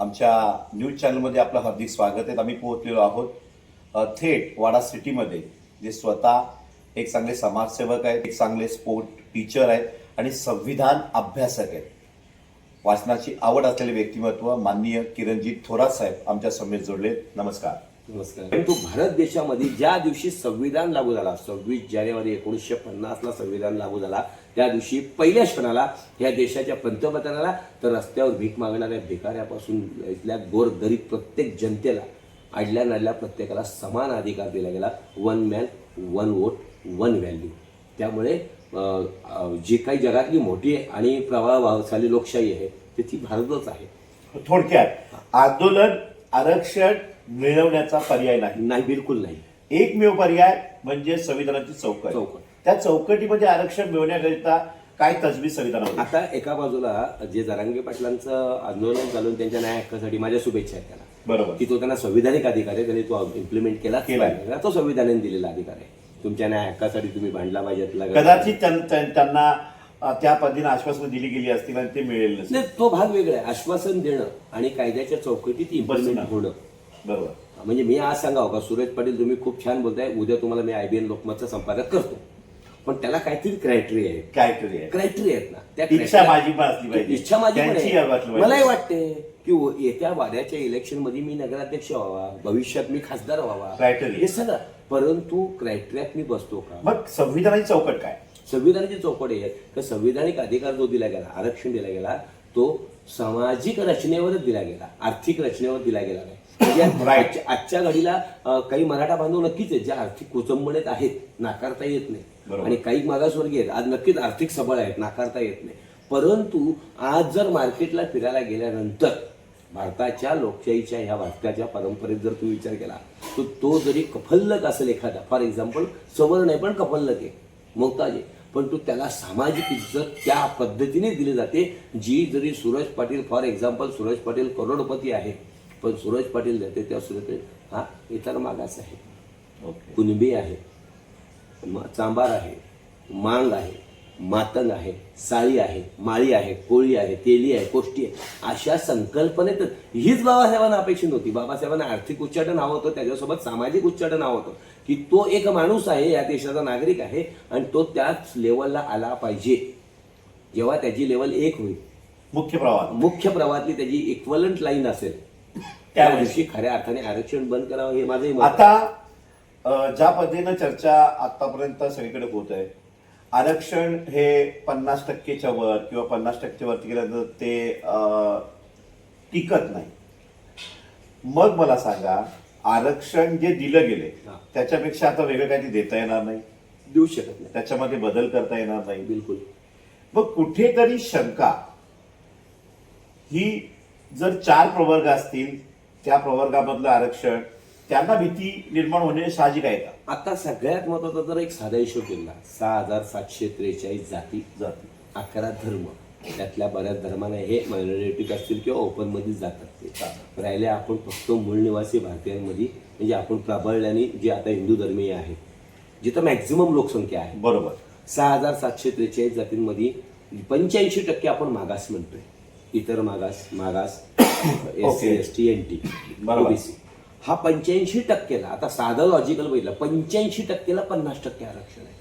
आमच्या न्यूज चॅनलमध्ये आपलं हार्दिक स्वागत आहे. आम्ही पोहोचलेलो आहोत थेट वाडा सिटीमध्ये जे स्वतः एक चांगले समाजसेवक आहेत एक चांगले स्पोर्ट टीचर आहेत आणि संविधान अभ्यासक आहेत. वाचनाची आवड असलेले व्यक्तिमत्व माननीय किरणजी थोरात साहेब आमच्या समेत जोडले नमस्कार. नमस्कार. परंतु भारत देशामध्ये ज्या दिवशी संविधान लागू झाला सव्वीस जानेवारी एकोणीसशे पन्नासला संविधान लागू झाला त्या दिवशी पहिल्या क्षणाला या देशाच्या पंतप्रधानाला तर रस्त्यावर भीक मागणाऱ्या भिकाऱ्यापासून इथल्या गोरगरीब प्रत्येक जनतेला आडल्या नाडल्या प्रत्येकाला समान अधिकार दिला गेला. One man one vote one value त्यामुळे जी काही जगातली मोठी आणि प्रभावशाली लोकशाही आहे ती ती भारतच आहे. थोडक्यात आंदोलन आरक्षण मिळवण्याचा पर्याय नाही. नाही बिलकुल नाही. एकमेव पर्याय म्हणजे संविधानाची चौकट. चौकट. त्या चौकटीमध्ये आरक्षण मिळवण्याकरिता काय तजवीज संविधानामध्ये. आता एका बाजूला जे जरांगे पाटलांचं आंदोलन चालून त्यांच्या न्याय हक्कासाठी माझ्या शुभेच्छा आहेत त्याला बरोबर. की तो त्यांना संविधानिक अधिकार आहे त्यांनी तो इम्प्लिमेंट केला. तो संविधानाने दिलेला अधिकार आहे. तुमच्या न्याय हक्कासाठी तुम्ही भांडला पाहिजे कदाचित त्यां- त्यां- त्यांना त्या पद्धतीने आश्वासन दिली गेली असतील आणि ते मिळेल नाही तो भाग वेगळा आहे. आश्वासन देणं आणि कायद्याच्या चौकटीत इम्प्लिमेंट. होणं. बरोबर. म्हणजे मी आज सांगावं का सुरेश पाटील तुम्ही खूप छान बोलताय. उद्या तुम्हाला मी आयबीएन लोकमतचा संपादक करतो. पण त्याला काहीतरी क्रायटेरिया आहे आहे क्रायटेरिया आहेत ना. त्या इच्छा criteria- माझी पण असली पाहिजे. इच्छा माझी पण त्यांची आहे. वाटली पाहिजे. मलाही वाटते की व- येत्या वाड्याच्या इलेक्शनमध्ये मी नगराध्यक्ष व्हावा भविष्यात मी खासदार व्हावा. Criteria. हे सगळं. परंतु क्रायटेरियात मी बसतो का? मग संविधानाची चौकट काय? संविधानाची चौकट आहे. तर संविधानिक अधिकार जो दिला गेला आरक्षण दिला गेला तो सामाजिक रचनेवरच दिला गेला. आर्थिक रचनेवर दिला गेला नाही. म्हणजे Right. आजच्या- आजच्या घडीला अं, काही मराठा बांधव नक्कीच आहेत ज्या आर्थिक कुचंबणेत आहेत नाकारता येत नाही. आणि काही मागासवर्गीय आहेत. आज नक्कीच आर्थिक सबळ आहेत नाकारता येत नाही. परंतु आज जर मार्केटला फिरायला गेल्यानंतर भारताच्या लोकशाहीच्या ह्या भारताच्या परंपरेत जर तुम्ही विचार केला तर तो जरी कफल्लक असेल एखादा फॉर एक्झाम्पल सवर्ण आहे पण कफल्लक आहे मोहताज आहे. पण तो त्याला सामाजिक इज्जत त्या पद्धतीने दिली जाते जी जरी सुरेश पाटील फॉर एक्झाम्पल सुरेश पाटील करोडपती आहे पण सुरेश पाटील देते त्या पाटील हा इतर मागास आहे. कुणबी आहे. चांबार आहे मांग आहे मातंग आहे साळी आहे माळी आहे कोळी आहे तेली आहे कोष्टी आहे. अशा संकल्पनेत हीच बाबासाहेबांना अपेक्षित होती बाबासाहेबांना आर्थिक उच्चाटन हवं होतं त्याच्यासोबत सामाजिक उच्चाटन हवं होतं. की तो एक माणूस आहे या देशाचा नागरिक आहे आणि तो त्याच लेवलला आला पाहिजे. जेव्हा त्याची लेवल एक होईल. मुख्य प्रवाह मुख्य प्रवाहातली त्याची इक्वलंट लाईन असेल. त्या दिवशी खऱ्या अर्थाने आरक्षण बंद करावं हे आहे. आता ज्या पद्धतीनं चर्चा आतापर्यंत सगळीकडे होत आहे आरक्षण हे पन्नास टक्केच्या वर किंवा पन्नास टक्के वरती गेल्यानंतर ते टिकत नाही. मग मला सांगा आरक्षण जे दिलं गेले. त्याच्यापेक्षा आता वेगळं काही देता येणार नाही? देऊ शकत नाही. त्याच्यामध्ये बदल करता येणार नाही? बिलकुल. मग कुठेतरी शंका ही जर चार प्रवर्ग असतील त्या प्रवर्गामधलं आरक्षण त्यांना भीती निर्माण होणे साहजिक आहे का? आता सगळ्यात महत्त्वाचा जर एक साधा हिशोब केला सहा हजार सातशे त्रेचाळीस जाती जाती. अकरा धर्म. त्यातल्या बऱ्याच धर्मांना हे मायनॉरिटी असतील किंवा ओपनमध्ये जातात ते. राहिले आपण फक्त मूळ निवासी भारतीयांमध्ये म्हणजे आपण प्राबल्याने जे आता हिंदू धर्मीय आहे जिथं मॅक्झिमम लोकसंख्या आहे. बरोबर. सहा हजार सातशे त्रेचाळीस जातींमध्ये पंच्याऐंशी टक्के आपण मागास म्हणतोय. इतर मागास मागास S C. S T N T बरोबर. ओबीसी हा पंच्याऐंशी टक्केला आता साधं लॉजिकल बघितलं पंच्याऐंशी टक्केला पन्नास टक्के आरक्षण आहे.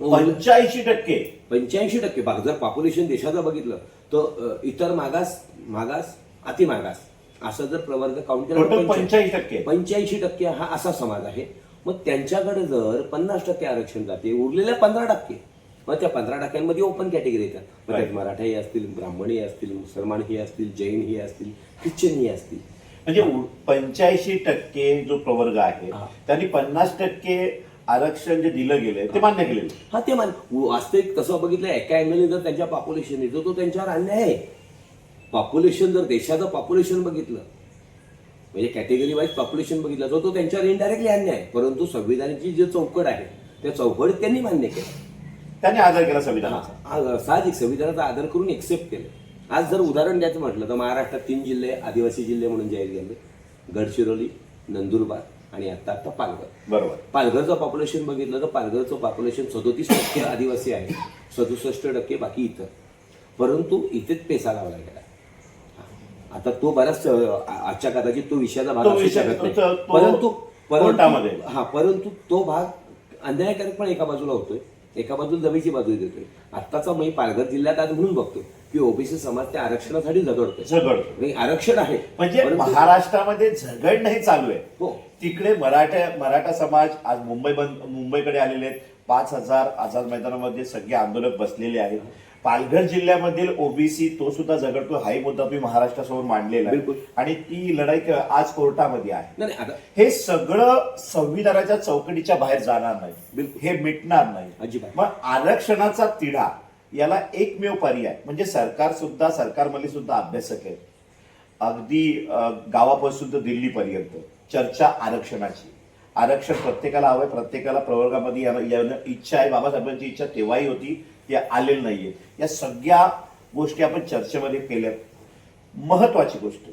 पंच्याऐंशी टक्के. पंच्याऐंशी टक्के. भाग जर पॉप्युलेशन देशाचं बघितलं तर इतर मागास मागास अतिमागास असं जर प्रवर्ग काउंट केला पंच्याऐंशी टक्के. पंच्याऐंशी टक्के हा असा समाज आहे. मग त्यांच्याकडे जर पन्नास टक्के आरक्षण जाते उरलेल्या पंधरा टक्के मग त्या पंधरा टक्क्यांमध्ये ओपन कॅटेगरी येतात. मग त्यात. मराठाही असतील ब्राह्मणही असतील मुसलमानही असतील जैनही असतील ख्रिश्चनही असतील. म्हणजे पंच्याऐंशी टक्के जो प्रवर्ग आहे हा. त्यांनी पन्नास टक्के आरक्षण जे दिलं गेलंय ते मान्य केलेलं आहे. हा ते मान वास्तविक तसं बघितलं एका अँगलने जर त्यांच्या पॉप्युलेशन येतो तो त्यांच्यावर अन्याय आहे. पॉप्युलेशन जर देशाचं पॉप्युलेशन बघितलं म्हणजे कॅटेगरी वाईज पॉप्युलेशन बघितलं तर तो त्यांच्यावर इनडायरेक्टली अन्याय आहे. परंतु संविधानाची जी चौकट आहे त्या चौकट त्यांनी मान्य केलं. त्यांनी आदर केला संविधानाचा. साहजिक संविधानाचा आदर करून एक्सेप्ट केलं. आज जर उदाहरण द्यायचं म्हटलं तर महाराष्ट्रात तीन जिल्हे आदिवासी जिल्हे म्हणून जाहीर केले गडचिरोली नंदुरबार आणि आता आता पालघर. बरोबर. पालघरचं पॉप्युलेशन बघितलं तर पालघरचं पॉप्युलेशन सदोतीस टक्के आदिवासी आहे. सदुसष्ट टक्के बाकी इतर. परंतु इथेच पेसा लावला गेला. आता तो बराच आजच्या कदाचित तो विषयाचा भाग असू शकत नाही. परंतु. परंतु हा परंतु तो भाग अन्यायकारक पण एका बाजूला होतोय. एका बाजूला जमीची बाजू देतोय. आत्ताचा मी पालघर जिल्ह्यात आज म्हणून बघतो की ओबीसी समाज त्या आरक्षणासाठी झगडतोय. झगडतो म्हणजे आरक्षण आहे. म्हणजे परंतु- महाराष्ट्रामध्ये झगड नाही चालू आहे. हो. तिकडे मराठा मराठा समाज आज मुंबई बंद मुंबईकडे आलेले आहेत. पाच हजार आझाद मैदानामध्ये सगळे आंदोलक बसलेले आहेत. पालघर जिल्ह्यामधील ओबीसी तो सुद्धा झगडतो हाही मुद्दा तुम्ही महाराष्ट्रासमोर मांडलेला आहे. बिलकुल. आणि ती लढाई क- आज कोर्टामध्ये आहे. नाही नाही, आता हे सगळं संविधानाच्या चौकटीच्या बाहेर जाणार नाही. बिलकुल. हे मिटणार नाही. अजिबात. मग आरक्षणाचा तिढा याला एकमेव पर्याय म्हणजे सरकार सुद्धा सरकारमध्ये सुद्धा अभ्यासक आहेत. अगदी अ, गावापासून तर दिल्लीपर्यंत चर्चा आरक्षणाची. आरक्षण प्रत्येकाला हवंय प्रत्येकाला प्रवर्गामध्ये येणं इच्छा आहे बाबासाहेबांची इच्छा तेव्हाही होती. ती आलेलं नाहीये. या सगळ्या गोष्टी आपण चर्चेमध्ये केल्या. महत्वाची गोष्ट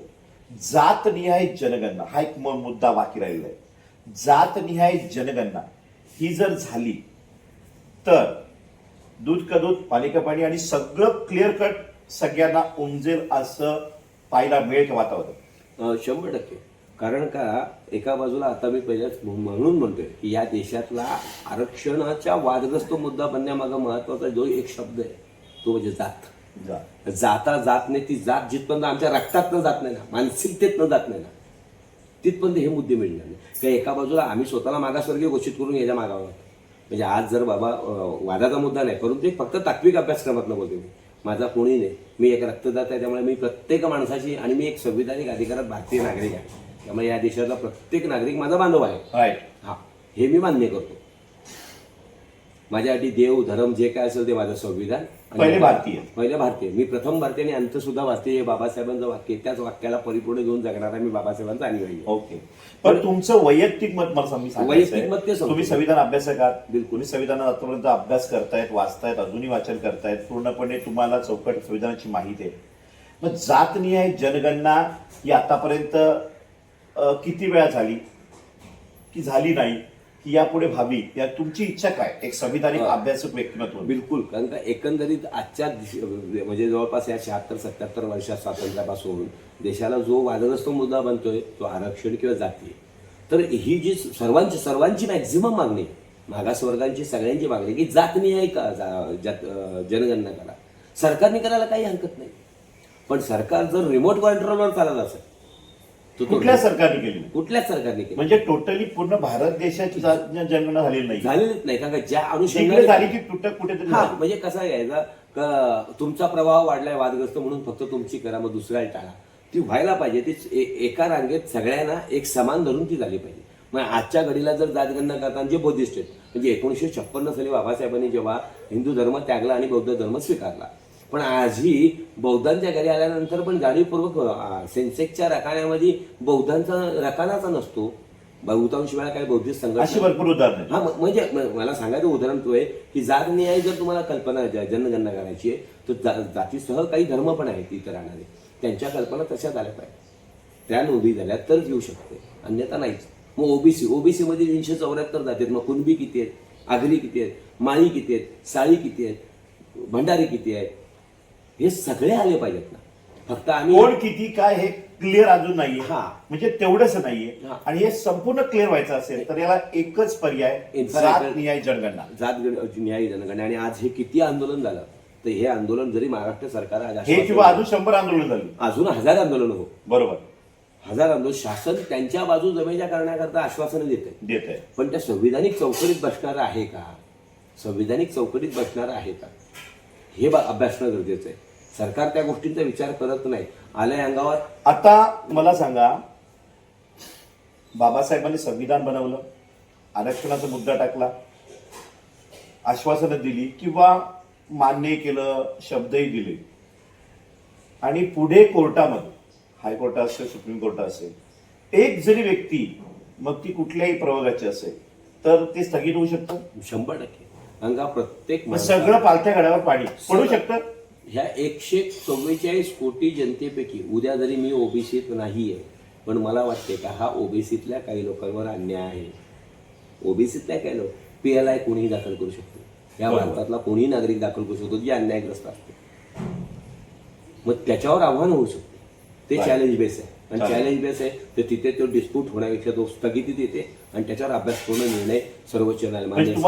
जातनिहाय जनगणना हा एक मुद्दा बाकी राहिलेला आहे. जातनिहाय जनगणना ही जर झाली तर दूध का दूध पाणी का पाणी आणि सगळं क्लिअर कट सगळ्यांना उमजेल असं पाहायला मिळेल का वातावरण? शंभर टक्के. कारण का एका बाजूला आता मी पहिल्याच म्हणून म्हणतोय की या देशातला आरक्षणाच्या वादग्रस्त मुद्दा बनण्यामागं महत्त्वाचा जो एक शब्द आहे तो म्हणजे जात. जाता. जात नाही ती जात जिथपर्यंत आमच्या रक्तातनं जात नाही ना मानसिकतेतनं जात नाही ना तिथपर्यंत हे मुद्दे मिळणार नाही. का एका बाजूला आम्ही स्वतःला मागासवर्गीय घोषित करून याच्या मागावं म्हणजे आज जर बाबा वादाचा मुद्दा नाही परंतु एक फक्त तात्विक अभ्यासक्रमात बोलतो मी माझा कोणी नाही. मी एक रक्तदाता आहे त्यामुळे मी प्रत्येक माणसाशी आणि मी एक संविधानिक अधिकारात भारतीय नागरिक आहे. त्यामुळे या देशातला प्रत्येक नागरिक माझा बांधव आहे हा हे मी मान्य करतो माझ्यासाठी देव धर्म जे काय असेल ते माझं संविधान आणि पहिले भारतीय. पहिले भारतीय मी प्रथम भारतीय आणि अंत सुद्धा भारतीय हे बाबासाहेबांचं वाक्य. त्याच वाक्याला परिपूर्ण घेऊन जगणारा मी बाबासाहेबांचा आहे. ओके पण तुमचं वैयक्तिक मत मला वैयक्तिक. मत ते. तुम्ही संविधान अभ्यासक आहात बिलकुल. संविधानात आतापर्यंत अभ्यास करतायत वाचतायत अजूनही वाचन करतायत पूर्णपणे तुम्हाला चौकट संविधानाची माहिती आहे मग जातनिहाय जनगणना ही आतापर्यंत किती वेळा झाली? की झाली नाही? की यापुढे व्हावी? या तुमची इच्छा काय? एक संविधानिक अभ्यासक व्यक्तिमत्व. बिलकुल. कारण का एकंदरीत आजच्या म्हणजे जवळपास या शहात्तर सत्याहत्तर वर्षात स्वातंत्र्यापासून देशाला जो वादग्रस्त मुद्दा बनतोय तो आरक्षण किंवा जाती. आहे. तर ही जी सर्वांची सर्वांची मॅक्झिमम मागणी आहे, मागासवर्गांची सगळ्यांची मागणी आहे की का जा- जात- अं, जनगणना करा. सरकारने करायला काही हरकत नाही. पण सरकार जर रिमोट कंट्रोलवर चालत असेल तो- कुठल्या सरकारने केली नाही? कुठल्याच सरकारने केलं म्हणजे टोटली पूर्ण भारत देशाची जात- जनगणना झालेली नाही झालेलीच नाही कारण का ज्या अनुषंगाने झाली ती तुटक कुठेतरी हा झाली. म्हणजे कसं घ्यायचा का तुमचा प्रभाव वाढलाय वादग्रस्त म्हणून फक्त तुमची करा मग दुसऱ्याला टाळा ती व्हायला पाहिजे ती ए- एका रांगेत सगळ्यांना एक समान धरून ती झाली पाहिजे मग आजच्या घडीला जर जातगणना करताना जे बुद्धिस्ट आहेत म्हणजे एकोणीसशे छप्पन्न साली बाबासाहेबांनी जेव्हा हिंदू धर्म त्यागला आणि बौद्ध धर्म स्वीकारला पण आजही बौद्धांच्या घरी आल्यानंतर पण जाणीवपूर्वक सेन्सेक्सच्या रकान्यामध्ये बौद्धांचा रकानाचा नसतो. बहुतांश वेळा काही अशी संघटना भरपूर उदाहरणं. हा म्हणजे मला सांगायचं उदाहरण तो आहे की जात न्याय जर तुम्हाला कल्पना जनगणना करायची आहे तर जा- जातीसह काही धर्म पण आहेत इतर राहणारे. त्यांच्या कल्पना तशाच आल्या पाहिजे त्या नोंदी झाल्या तरच येऊ शकते. अन्यथा नाहीच. मग ओबीसी ओबीसी मध्ये तीनशे चौऱ्याहत्तर जाती आहेत. मग कुणबी किती आहेत? आगरी किती आहेत? माळी किती आहेत? साळी किती आहेत? भंडारी किती आहेत? हे सगळे आले पाहिजेत ना. फक्त आम्ही कोण किती काय हे क्लिअर अजून नाहीये. हा. म्हणजे तेवढंच नाहीये. हा. आणि हे संपूर्ण क्लिअर व्हायचं असेल तर याला एकच पर्याय जात नियाय जनगणना. जात गण- न्याय जनगणना. आणि आज हे किती आंदोलन झालं तर हे आंदोलन जरी महाराष्ट्र सरकार आज हे आश्वासन- किंवा अजून शंभर आंदोलन झाली. अजून हजार आंदोलन हो. बरोबर. हजार आंदोलन. शासन त्यांच्या बाजू जमेच्या करण्याकरता आश्वासनं देते देत आहे पण त्या संविधानिक चौकटीत बसणार आहे का? संविधानिक चौकटीत बसणार आहे का? हे बा- अभ्यासणं गरजेचं आहे. सरकार त्या गोष्टींचा विचार करत नाही. आलंय अंगावर? आता मला सांगा बाबासाहेबांनी संविधान बनवलं आरक्षणाचा मुद्दा टाकला आश्वासनं दिली किंवा मान्य केलं शब्दही दिले. आणि पुढे कोर्टामध्ये हायकोर्ट असेल सुप्रीम कोर्ट असेल एक जरी व्यक्ती मग ती कुठल्याही प्रवर्गाची असेल तर ते स्थगित होऊ शकतं? शंभर टक्के. अंगा प्रत्येक माणसाला- सगळं पालथ्या घड्यावर पाणी. पडू शकतं? ह्या एकशे चव्वेचाळीस कोटी जनतेपैकी उद्या जरी मी ओबीसीत नाही आहे पण मला वाटते का हा ओबीसीतल्या काही लोकांवर अन्याय आहे. ओबीसीतल्या काही लोक? पी एल आय कोणीही दाखल करू शकतो. या. भारतातला कोणीही नागरिक दाखल करू शकतो जे अन्यायग्रस्त असतो. मग त्याच्यावर आव्हान होऊ शकते. ते. चॅलेंज बेस आहे. आणि. चॅलेंज बेस आहे तर तिथे तो डिस्प्यूट होण्यापेक्षा तो स्थगितीत येते आणि त्याच्यावर अभ्यास पूर्ण निर्णय सर्वोच्च न्यायालय म्हणजे मान्य तुम्हाला